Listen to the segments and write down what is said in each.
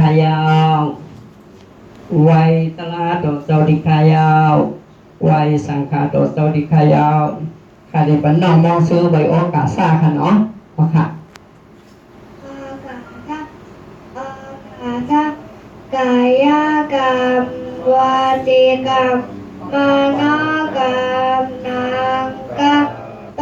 ขายาวไวยตลาโตเตาดิขายาวไวยสังฆาโตเตาดิขายาวค่ะเดี๋ยวปนน้องมองซื้อใบโอกาซาค่ะเนาะเอค่ะอากาศอากากายกรรมวาจีกรรมมโนกรรมนามกรรมโต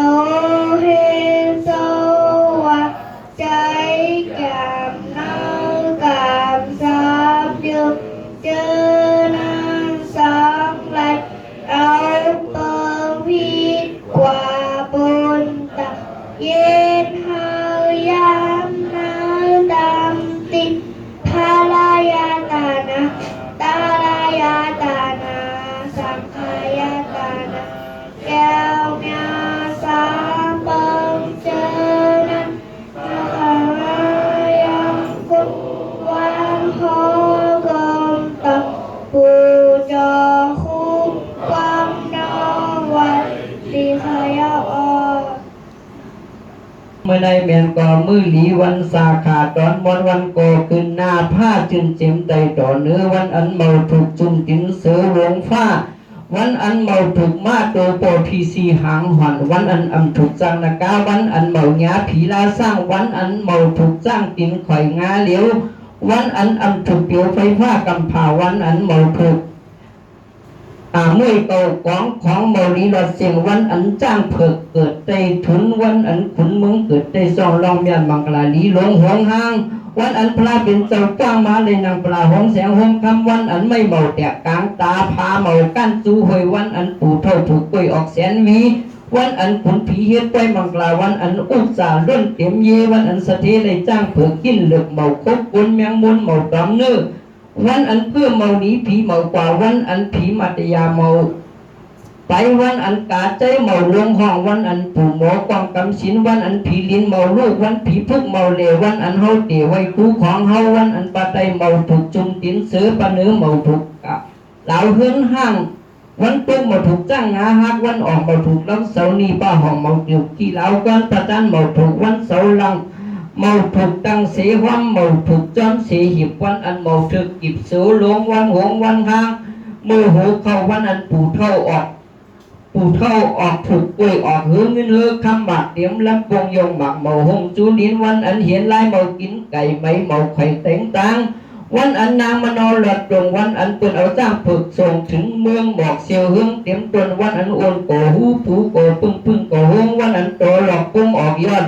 ก อมือหลีวันสาขาตอนมนวันโกขึ้นหน้าผ้าจึนเจ็มใจต่อเนื้อวันอันเมาถูกจุ่มตินเสือวงฟ้า วันอันเมาถูกมาโตโปพีซีหางหอนวันอันอำถูกจังนากาวันอันเมาหยาผีลาสร้างวันอันเมาถูกจ้างตินข่อยงาเหลียววันอันอำถูกเปียวไฟฟ้ากำผาวันอันเมาถูก มื่อเก่าของของเมาลีรอดเสียงวันอันจ้างเผิกเกิดในทุนวันอันขุนเมืองเกิดในซองรองเมียนบังกลาลีหลงหวงห้างวันอันพระเป็นเจ้าจ้างมาเลยนางปลาหงแสงหงคำวันอันไม่เมาแตกกลางตาพาเมากั้นจูหวยวันอันปู่เท่าถูกกล้วยออกแสนวีวันอันขุนผีเฮ็ดไปบังกลาวันอันอุตสาห์ล้นเต็มเยวันอันสะเทเลยจ้างเผือกกินเหลือกเมาคบกุนแมงมุนเมาตอมเนื้อ วันอันเพื่อเมาหนีผีเมากว่าวันอันผีมัตยาเมาไปวันอันกาใจเมาลงห้องวันอันปู่หมอกวางกำสินวันอันผีลิ้นเมาลูกวันผีพุกเมาเลวันอันเฮาเตไว้คู่ของเฮาวันอันปาไตเมาถูกจุ่มตินเสือปะเนื้อเมาถูกกะเหล่าเฮือนห้างวันตุ้มเมาถูกจ้างงาฮักวันออกเมาถูกลำเสานีป้าห้องเมาเกี่ยวกี่เหล่ากันประจันเมาถูกวันเสาลัง มาถูกตังเสวัมเมาถูกจอมเสหิบวันอันมาถึกกิบสือหลวงวันหงวันห้างมือหูเข้าวันอันปู่เท่าออกปู่เท่าออกถูกกล้วยออกเฮือเงินเฮือคำบาดเตรียมลำปงยงหมักมาหงจูลินวันอันเห็นลายมากินไก่ไม่เมาไข่เต็งตังวันอันนางมโนอนหลอดดวงวันอันเปินเอาจ้างฝึกส่งถึงเมืองบอกเสียวเฮืองเตรียมตนวันอันโอนโกหูปูโกปึ้งปึ้งโกหงวันอันโตหลอกปุ้มออกย้อน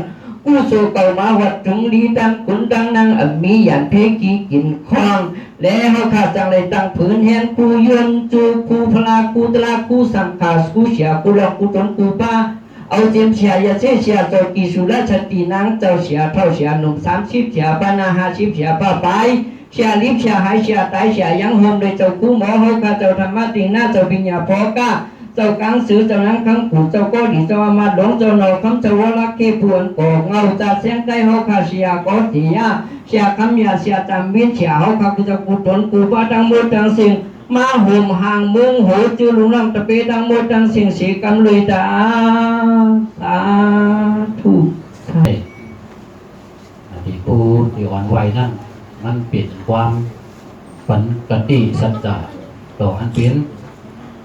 กู้โซเก่ามาวัดจงลีดังขุนดังนางอันมีหยันเพกีกินคลอง และเฮาขาดจังเลยตั้งผืนแหนกูยนจูกูพลากูตลากูสังขารกูเสียกูหลอกกูจนกูป้าเอาเจียมเสียยาเสียเสียเจ้ากีสุราชตีนางเจ้าเสียเท่าเสียหนุ่มสามสิบเสียปานาห้าสิบเสียป้าไปเสียลิบเสียหายเสียตายเสียยังโฮมเลยเจ้ากูหมอเฮาข้าเจ้าธรรมะติงหน้าเจ้าปิญญาพอก้า เจ้ากังสือเจ้านังคังผูเจ้าก็ดีเจ้ามาหลงเจ้าหนอคำเจ้าวลักเกพวนกอกเงาจ่าเสียงใจเฮาคาเสียก็ตียเสียคำยาเสียจำวินเสียเฮาคากุจะกุตนกูบาดังโมดดังสิ่งมาห่มห่างมุงโหจือลุงลำตะเปดังโมดดังสิ่งสีกำเลยดาสาธุใช่ที่ผู้ที่อ่อนไหวนั่นมันเป็นความฝันกติสัจจะต่ออันเป็น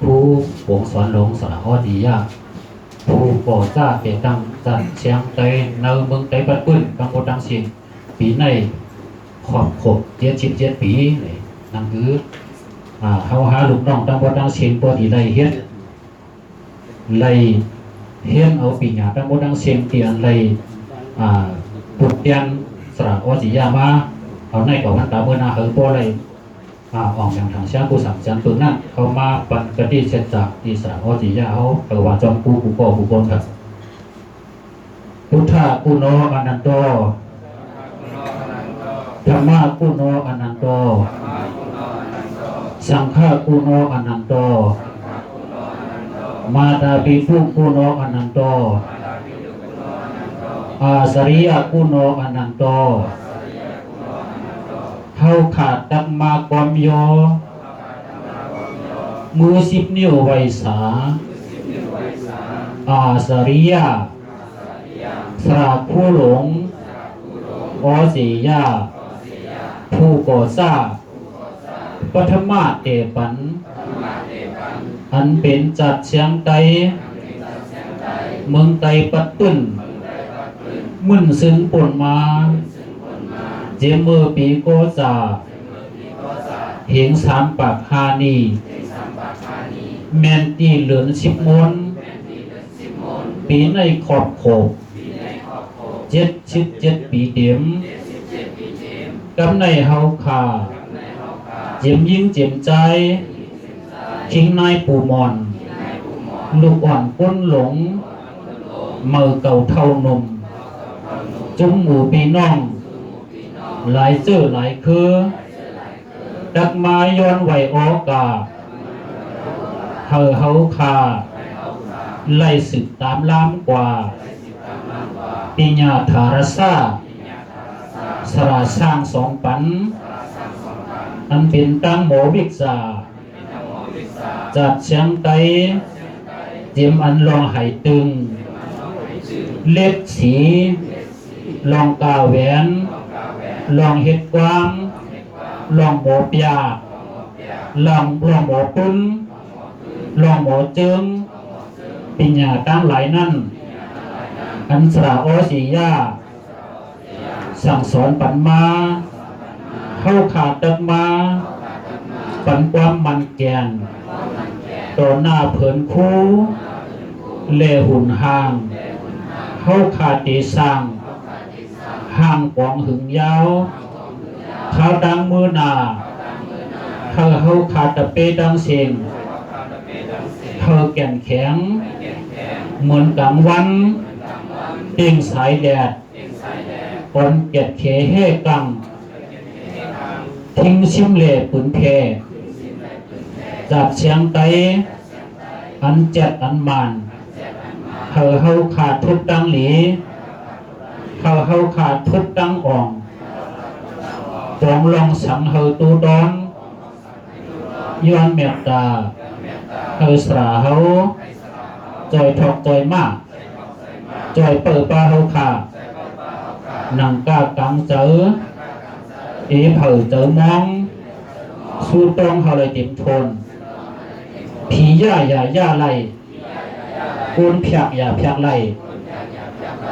ผู้วงสอนหลงสระอดียากผู้ก่อจ้าเกตังจัดเชียงใจเนอเมืองใจปัดปื้นกังวลดังเสียงปีในขอบขบเจ็ดสิบเจ็ดปีนั่นคืออ่าเขาหาลูกน้องตั้งวลดังเสียงปอดีไล่เฮ็ดไล่เฮียนเอาปีหยาตั้งวลดังเสียงเตียนไล่อ่าปุตเตียนสระวสียามาเอาในกับวันตาเมื่อนาเฮอปอเล ยอ่าออกอย่างทางเชียงกูสั่งจันตุนั่นเขามาปันกติเสจจากที่สระวสียาเขาเออว่าจอมกูกูก่อกูบนครับ พุทธะกุโนอนันโตธรรมะกุโนอนันโต สังฆะกุโนอนันโต มาตาปิปุกุโนอนันโตอาสริยกุโนอนันโต เท่าขาดตัมมากวามโยมือสิบนิ้วไวสา อาสริยะสระผู้หลงอสียา ผู้ก่อสร้างปฐมาเตปัน อันเป็นจัดเชียงไตเมืองไตปัดตึ้นมึนซึ้งปนมา เจมเมอปีโกจาเหงสามปากฮานีแมนตีเหลือนสิบมนปีในขอบโขบเจ็ดชิดเจ็ดปีเดียมกำในเฮาคาเจียมยิ่งเจียมใจ คิงนายปูมอน ลูกอ่อนก้นหลง เมื่อเก่าเท่านมจุ้มหมูปีน้อง หลายเสื้อหลายคือ ดักไม้ย้อนไหวออกาเฮอเฮาคาไล่สึกตามล้ามกว่า ปิญญาธารซาสราสร้างสองปัน อันเป็นตั้งหมอวิกษาจัดเชียงไตเตรียมอันรองไหตึง เล็บสี ลองกาแหวน ลองเห็ดกวางลองหมอปยาลองลองหมอปุ้นลองหมอเจิงปิญญาตั้งหลายนั่น อันสระโอสียาสั่งสอนปันมา เข้าขาดตักมา ปันความมันแกนต่อหน้าเผินคู่ เลหุ่นห่าง เข้าขาดตีสร้าง ห่างกวางหึงยาวเขาดังมือหนาเธอเขาขาดตะเปดังเสียงเธอแก่นแข็ง เหมือนกลางวันเต่งสายแดดปนเก็ดเขเฮกัง ทิ้งชิมเล่ปืนเพจับเชียงไตอันเจ็ดอันมันเธอเฮาขาดทุบดังหลี ขาเฮาขาดทุกดังอ่องฟองลองสังเฮาตูดอนย้อนเมตตาเฮาสราเฮาจอยทอกจอยมากจอยเปิดปลาเฮาขาดนังกากังเจอเอเผาเจอมอง สู้ตรงเฮาเลยเต็มทนผีย่าอย่าย่าไล่กุณเพียกอย่าเพียกไล่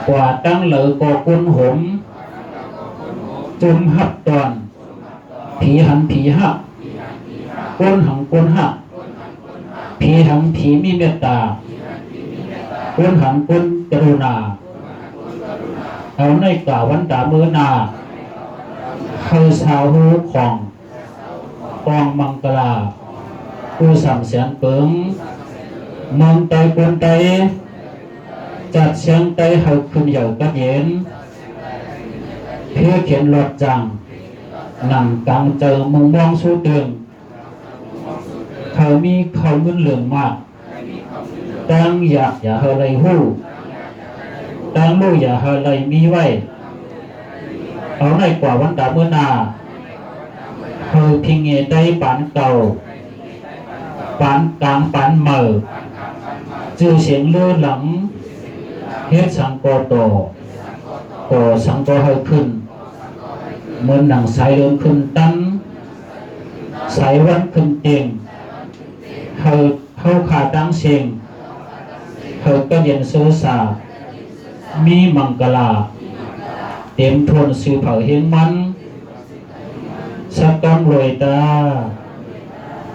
กว่าตั้งเหลือก็อกุนหมจุมหับตอนผีหันผีหักก้นหังก้นหักผีหังผีมีเมตตาก้นหังก้นกรุณาเอาในกล่าววันตาเมือนาเคยชาวหูของกองมังกราผู้สัมงเสียนเปิงมืองไตกวนไต มีไว้เอาในกว่าวันตาเมื่อนาเธอพิงเงได้ปานเก่าปานกลางปานเหม่อจือเสียงเลือหลัง เฮ็ดสังกโตก่อสังกให้ขึ้น เหมือนหนังสายเดินขึ้นตั้งสายวันขึ้นเตียงเธอเข้าขาตั้งเสียงเธอก็เย็นซื้อสามีมังกลา เต็มทวนสื่อเผาเฮงมันสักกำรวยตา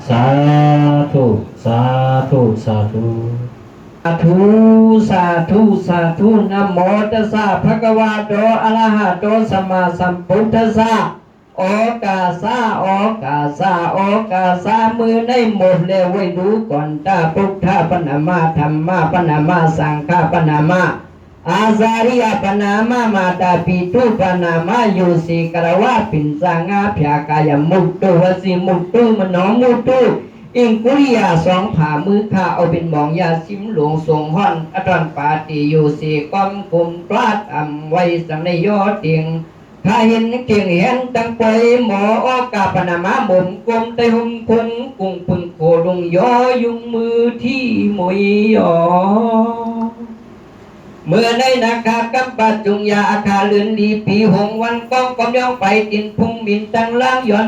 สาธุ สาธุ สาธุาธุสาธุสาธุนะโมตัสสะภะคะวะโตอะระหะโตสัมมาสัมพุทธัสสะโอกาสาโอกาสาโอกาสามือในหมดแล้วไว้ดูก่อนตาพุทธปนามาธรรมะปนามาสังฆปนามาอาซาริยปนามามาตาปิตุปนามาโยสิกรวะปินสังอาภยากายมุตตุวสิมุตตุมโนมุตตุ อิงกุริยาสองผ่ามือข้าเอาเป็นหมองยาซิมหลวงทรงห้อนอตรอนปาติโยสิก้อมกุมปลาดอำไว้สังในยอดเตียงข้าเห็นเก่งเห็นตั้งไปหมอออกาปนามาบ่มกลมไตหุมคงกุ้งพึงโคลุงยอยุงมือที่มวยยอเมื่อในนาคากำปัดจุงยาอาคาเลือนลีปีหงวันกองกอมย่องไปตินพุงบินตังล่างย้อน